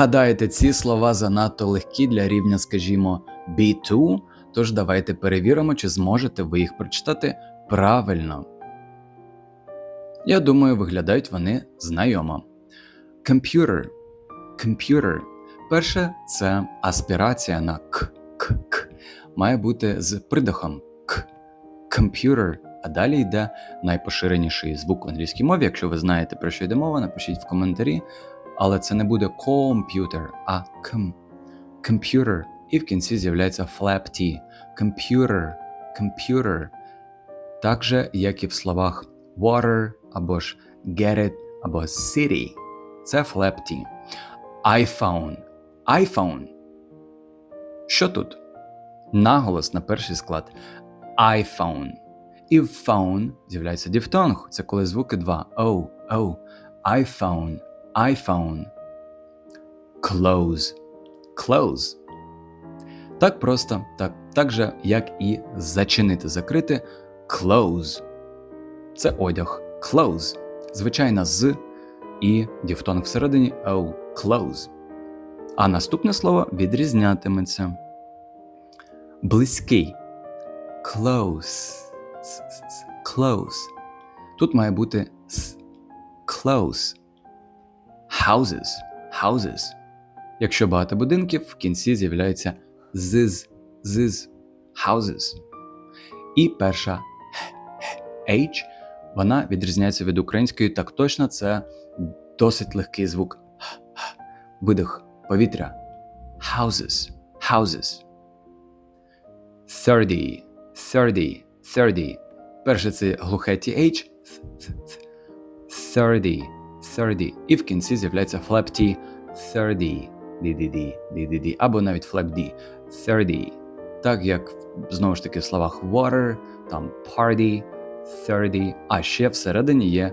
Гадаєте, ці слова занадто легкі для рівня, скажімо, B2, тож давайте перевіримо, чи зможете ви їх прочитати правильно. Я думаю, виглядають вони знайомо. Computer. Computer. Перше це аспірація на к, к, к. Має бути з придихом к. Computer. А далі йде найпоширеніший звук в англійській мові. Якщо ви знаєте про що йде мова, напишіть в коментарі. Але це не буде computer, а км. Computer. І в кінці з'являється flap T. Computer. Computer. Так же, як і в словах water або ж get it або city. Це flap T. iPhone. iPhone. Що тут? Наголос на перший склад. iPhone. І в phone з'являється дифтонг. Це коли звуки два. O, O. iPhone. iPhone. Close. Close. Так просто, так, так же, як і зачинити, закрити. Close. Це одяг. Close. Звичайно, з і дифтонг всередині O. Close. А наступне слово відрізнятиметься. Близький. Close. Close. Тут має бути. Close. Houses. Houses. Якщо багато будинків, в кінці з'являється зиз. Зиз. Houses. І перша H, вона відрізняється від української так точно, це досить легкий звук. Видих повітря. Houses. Houses. 30. 30. 30. Перше це глухе TH. 30. 30. І в кінці з'являється flap T. 30. DDD. DDD. Або навіть flap D. 30. Так як знову ж таки в словах water, там party, 30. А ще всередині є